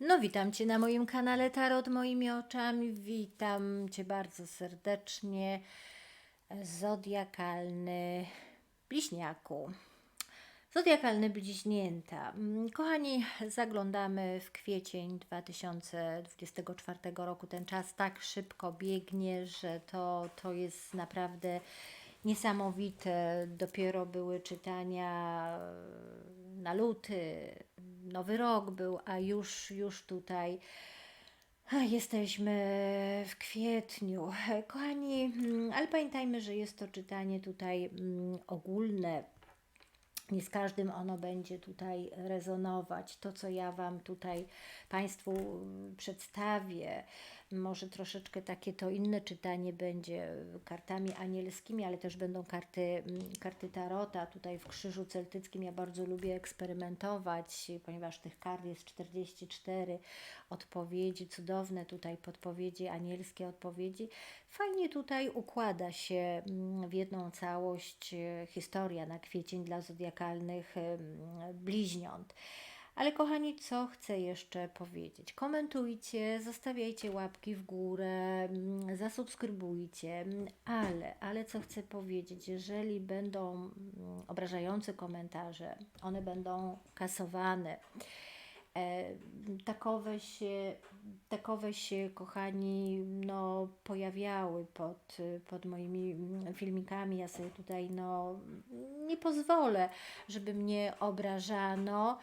No, witam Cię na moim kanale Tarot Moimi Oczami. Witam Cię bardzo serdecznie. Zodiakalny bliźniaku. Zodiakalny bliźnięta. Mm, Kochani, zaglądamy w kwiecień 2024 roku. Ten czas tak szybko biegnie, że to, to jest naprawdę niesamowite. Dopiero były czytania na luty, nowy rok był, a już, już tutaj a, jesteśmy w kwietniu. Kochani, mm, ale pamiętajmy, że jest to czytanie tutaj mm, ogólne. Nie z każdym ono będzie tutaj rezonować. To, co ja Wam tutaj Państwu mm, przedstawię, może troszeczkę takie to inne czytanie będzie kartami anielskimi, ale też będą karty, mm, karty tarota. Tutaj w Krzyżu Celtyckim ja bardzo lubię eksperymentować, ponieważ tych kart jest 44 odpowiedzi, cudowne tutaj podpowiedzi, anielskie odpowiedzi. Fajnie tutaj układa się mm, w jedną całość e, historia na kwiecień dla zodiakalnych em, bliźniąt. Ale kochani, co chcę jeszcze powiedzieć? Komentujcie, zostawiajcie łapki w górę, mm, zasubskrybujcie, mm, ale, ale co chcę powiedzieć, jeżeli będą mm, obrażające komentarze, one będą kasowane. E, takowe się, takowe się, kochani, no, pojawiały pod, pod moimi filmikami. Ja sobie tutaj, no, nie pozwolę, żeby mnie obrażano.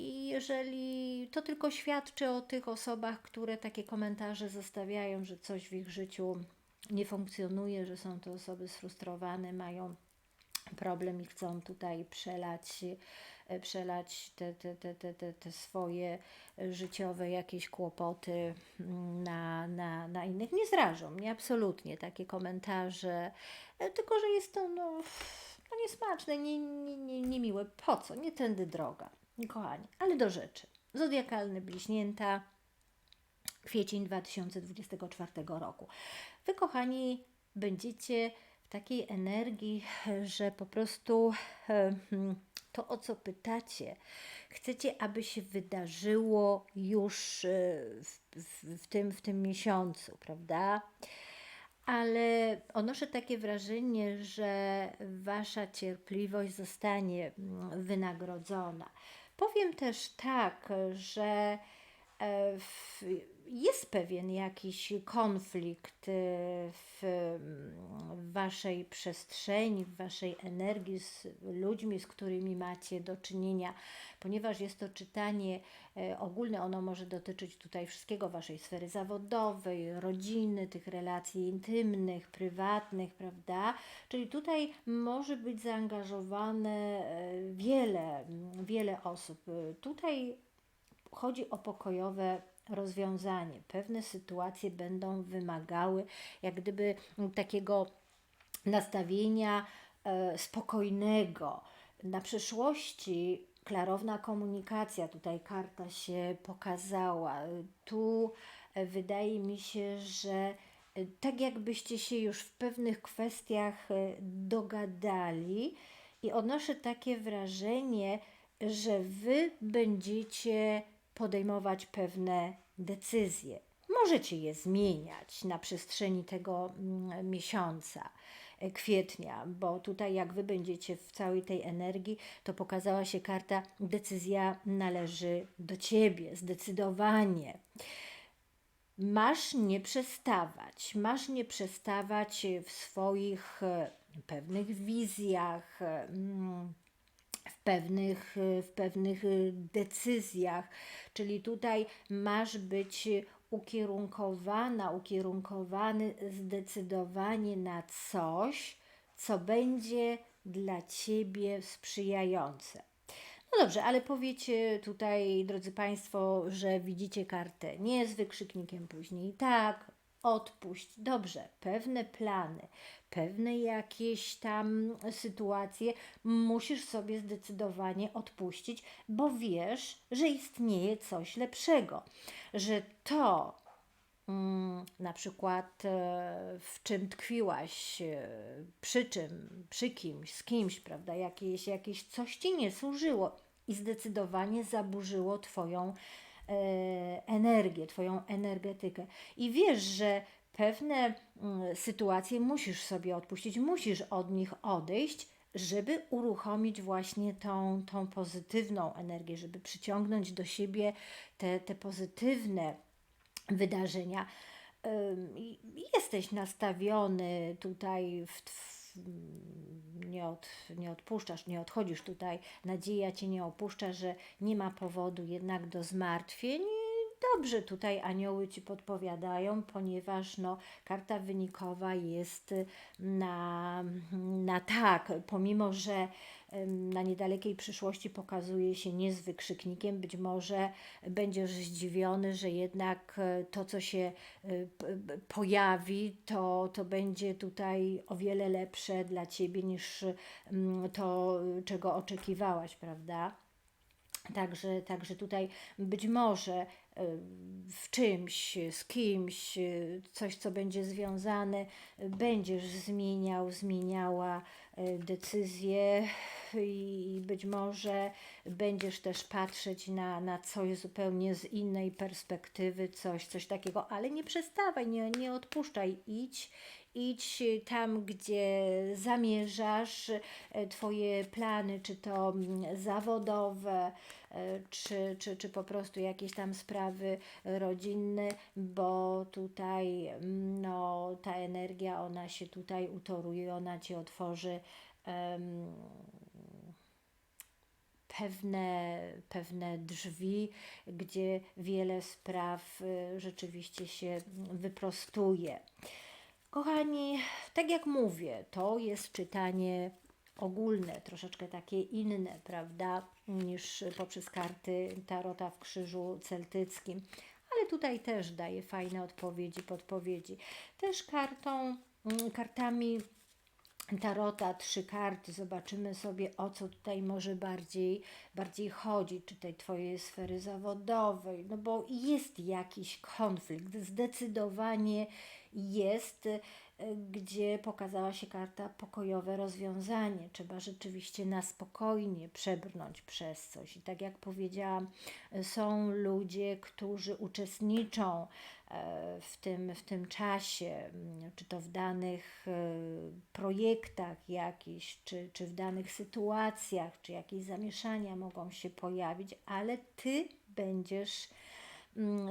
I jeżeli to tylko świadczy o tych osobach, które takie komentarze zostawiają, że coś w ich życiu nie funkcjonuje, że są to osoby sfrustrowane, mają problem i chcą tutaj przelać, e, przelać te, te, te, te, te, swoje życiowe jakieś kłopoty mm, na, na, na innych. Nie zrażą mnie absolutnie takie komentarze, e, tylko że jest to no, no niesmaczne, nie, nie, nie, niemiłe. Po co? Nie tędy droga. Kochani, ale do rzeczy. Zodiakalny bliźnięta, kwiecień 2024 roku. Wy, kochani, będziecie w takiej energii, że po prostu hmm, to, o co pytacie, chcecie, aby się wydarzyło już e, w, w, w, tym, w tym miesiącu, prawda? ale odnoszę takie wrażenie, że Wasza cierpliwość zostanie mm, wynagrodzona. Powiem też tak, że e, jest pewien jakiś konflikt e, w, w Waszej przestrzeni, w Waszej energii z ludźmi, z którymi macie do czynienia, ponieważ jest to czytanie e, ogólne, ono może dotyczyć tutaj wszystkiego Waszej sfery zawodowej, rodziny, tych relacji intymnych, prywatnych, prawda? Czyli tutaj może być zaangażowane wiele, wiele osób. Tutaj chodzi o pokojowe rozwiązanie. Pewne sytuacje będą wymagały jak gdyby takiego nastawienia e, spokojnego. Na przyszłości klarowna komunikacja, tutaj karta się pokazała. Tu e, wydaje mi się, że e, tak jakbyście się już w pewnych kwestiach dogadali i odnoszę takie wrażenie, że wy będziecie podejmować pewne decyzje. Możecie je zmieniać na przestrzeni tego mm, miesiąca, e, kwietnia, bo tutaj, jak wy będziecie w całej tej energii, to pokazała się karta decyzja należy do ciebie, zdecydowanie. Masz nie przestawać, masz nie przestawać w swoich e, pewnych wizjach, mm, pewnych, w pewnych decyzjach. Czyli tutaj masz być ukierunkowana, ukierunkowany zdecydowanie na coś, co będzie dla ciebie sprzyjające. No dobrze, ale powiecie tutaj, drodzy Państwo, że widzicie kartę nie z wykrzyknikiem później. Tak, odpuść. Dobrze, pewne plany, pewne jakieś tam sytuacje musisz sobie zdecydowanie odpuścić, bo wiesz, że istnieje coś lepszego, że to, mm, na przykład e, w czym tkwiłaś, e, przy czym, przy kimś, z kimś, prawda, jakieś, jakieś coś ci nie służyło i zdecydowanie zaburzyło Twoją energię, Twoją energetykę. I wiesz, że pewne mm, sytuacje musisz sobie odpuścić, musisz od nich odejść, żeby uruchomić właśnie tą, tą pozytywną energię, żeby przyciągnąć do siebie te, te pozytywne wydarzenia. Jesteś nastawiony tutaj w nie, od, nie odpuszczasz, nie odchodzisz tutaj. Nadzieja cię nie opuszcza, że nie ma powodu jednak do zmartwień. Dobrze tutaj anioły ci podpowiadają, ponieważ no, karta wynikowa jest na, na tak, pomimo że na niedalekiej przyszłości pokazuje się nie z wykrzyknikiem, być może będziesz zdziwiony, że jednak e, to, co się p- pojawi, to, to będzie tutaj o wiele lepsze dla ciebie niż to, czego oczekiwałaś, prawda? Także, także tutaj być może e, w czymś, z kimś, e, coś, co będzie związane, będziesz zmieniał, zmieniała e, decyzję i być może będziesz też patrzeć na, na coś zupełnie z innej perspektywy, coś, coś takiego, ale nie przestawaj, nie, nie odpuszczaj, idź. Idź tam, gdzie zamierzasz, e, Twoje plany, czy to mm, zawodowe, e, czy, czy, czy po prostu jakieś tam sprawy rodzinne, bo tutaj mm, no, ta energia, ona się tutaj utoruje, ona Ci otworzy em, pewne, pewne drzwi, gdzie wiele spraw y, rzeczywiście się wyprostuje. Kochani, tak jak mówię, to jest czytanie ogólne, troszeczkę takie inne, prawda, niż poprzez karty Tarota w krzyżu celtyckim. Ale tutaj też daje fajne odpowiedzi, podpowiedzi. Też kartą, mm, kartami Tarota, trzy karty, zobaczymy sobie o co tutaj może bardziej, bardziej chodzi, czy tej Twojej sfery zawodowej, no bo jest jakiś konflikt, zdecydowanie jest, y, gdzie pokazała się karta pokojowe rozwiązanie. Trzeba rzeczywiście na spokojnie przebrnąć przez coś. I tak jak powiedziałam, y, są ludzie, którzy uczestniczą e, w tym, w tym czasie, mm, czy to w danych e, projektach jakichś, czy, czy w danych sytuacjach, czy jakieś zamieszania mogą się pojawić, ale Ty będziesz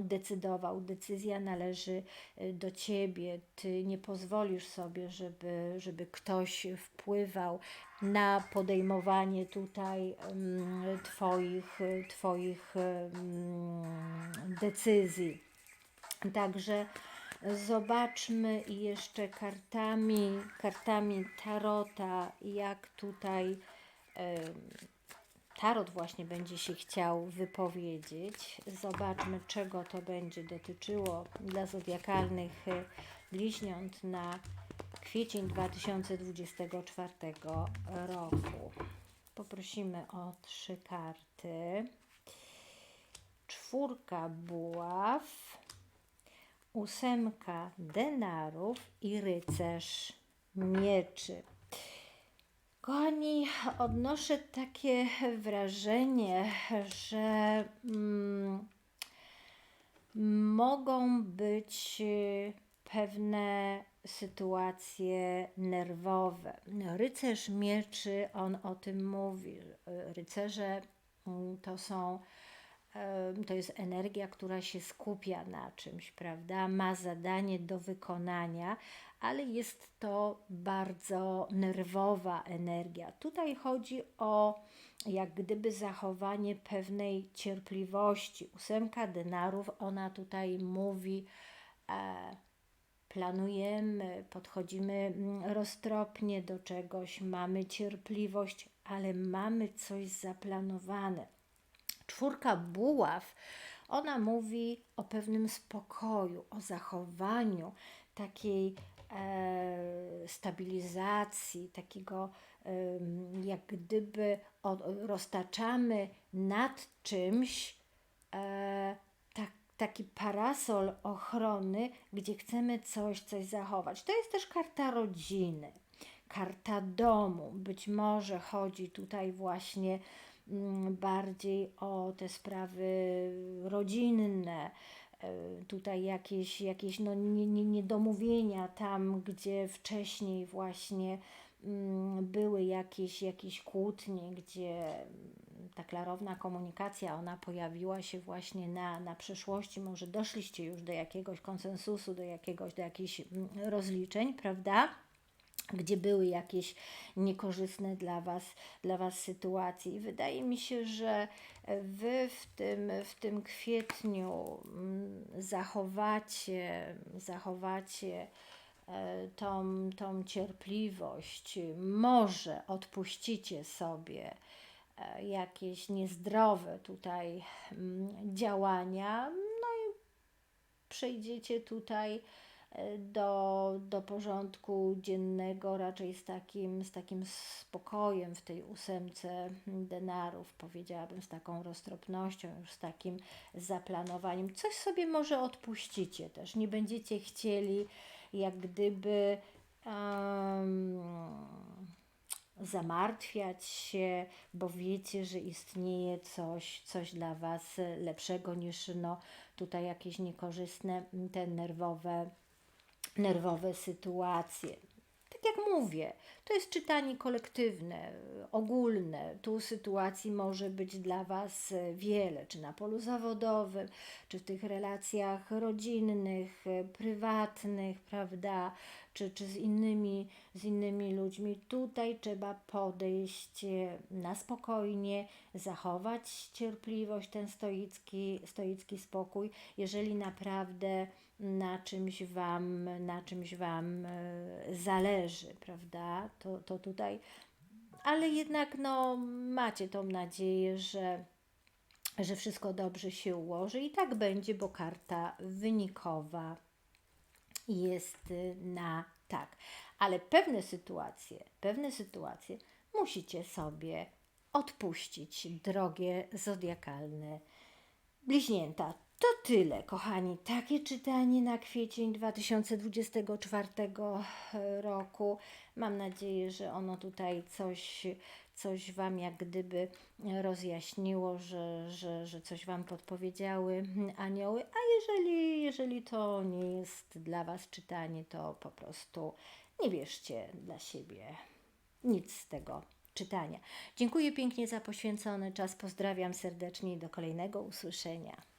decydował. Decyzja należy y, do ciebie. Ty nie pozwolisz sobie, żeby, żeby ktoś wpływał na podejmowanie tutaj mm, twoich, twoich mm, decyzji. Także zobaczmy jeszcze kartami, kartami tarota, jak tutaj Tarot właśnie będzie się chciał wypowiedzieć. Zobaczmy, czego to będzie dotyczyło dla zodiakalnych y, bliźniąt na kwiecień 2024 roku. Poprosimy o trzy karty. Czwórka buław, ósemka denarów i rycerz mieczy. Kochani, odnoszę takie wrażenie, że mm, mogą być y, pewne sytuacje nerwowe. Rycerz mieczy, on o tym mówi. Rycerze mm, to są to jest energia, która się skupia na czymś, prawda? Ma zadanie do wykonania, ale jest to bardzo nerwowa energia. Tutaj chodzi o jak gdyby zachowanie pewnej cierpliwości. Ósemka denarów, ona tutaj mówi, e, planujemy, podchodzimy mm, roztropnie do czegoś, mamy cierpliwość, ale mamy coś zaplanowane. Czwórka buław, ona mówi o pewnym spokoju, o zachowaniu takiej stabilizacji, takiego jak gdyby roztaczamy nad czymś e, tak, taki parasol ochrony, gdzie chcemy coś, coś zachować. To jest też karta rodziny, karta domu. Być może chodzi tutaj właśnie mm, bardziej o te sprawy rodzinne, e, tutaj jakieś, jakieś no, nie, nie, niedomówienia tam, gdzie wcześniej właśnie mm, były jakieś, jakieś kłótnie, gdzie mm, ta klarowna komunikacja, ona pojawiła się właśnie na, na przeszłości, może doszliście już do jakiegoś konsensusu, do jakiegoś, do jakichś mm, rozliczeń, prawda? Gdzie były jakieś niekorzystne dla Was, dla was sytuacje. I wydaje mi się, że Wy w tym, w tym kwietniu mm, zachowacie, zachowacie e, tą, tą cierpliwość, może odpuścicie sobie e, jakieś niezdrowe tutaj mm, działania, no i przejdziecie tutaj do, do porządku dziennego raczej z takim, z takim spokojem w tej ósemce denarów, powiedziałabym, z taką roztropnością, już z takim zaplanowaniem. Coś sobie może odpuścicie też, nie będziecie chcieli jak gdyby um, zamartwiać się, bo wiecie, że istnieje coś, coś dla Was lepszego niż no, tutaj jakieś niekorzystne, te nerwowe nerwowe sytuacje. Tak jak mówię, to jest czytanie kolektywne, ogólne. Tu sytuacji może być dla Was wiele, czy na polu zawodowym, czy w tych relacjach rodzinnych, prywatnych, prawda, czy, czy z, innymi, z innymi ludźmi. Tutaj trzeba podejść na spokojnie, zachować cierpliwość, ten stoicki, stoicki spokój, jeżeli naprawdę na czymś wam, na czymś wam e, zależy, prawda? To, to tutaj, ale jednak no, macie tą nadzieję, że, że wszystko dobrze się ułoży i tak będzie, bo karta wynikowa jest na tak. Ale pewne sytuacje, pewne sytuacje musicie sobie odpuścić, drogie zodiakalne bliźnięta. To tyle, kochani. Takie czytanie na kwiecień 2024 roku. Mam nadzieję, że ono tutaj coś, coś Wam jak gdyby rozjaśniło, że, że, że coś Wam podpowiedziały anioły. A jeżeli, jeżeli to nie jest dla Was czytanie, to po prostu nie bierzcie dla siebie nic z tego czytania. Dziękuję pięknie za poświęcony czas. Pozdrawiam serdecznie i do kolejnego usłyszenia.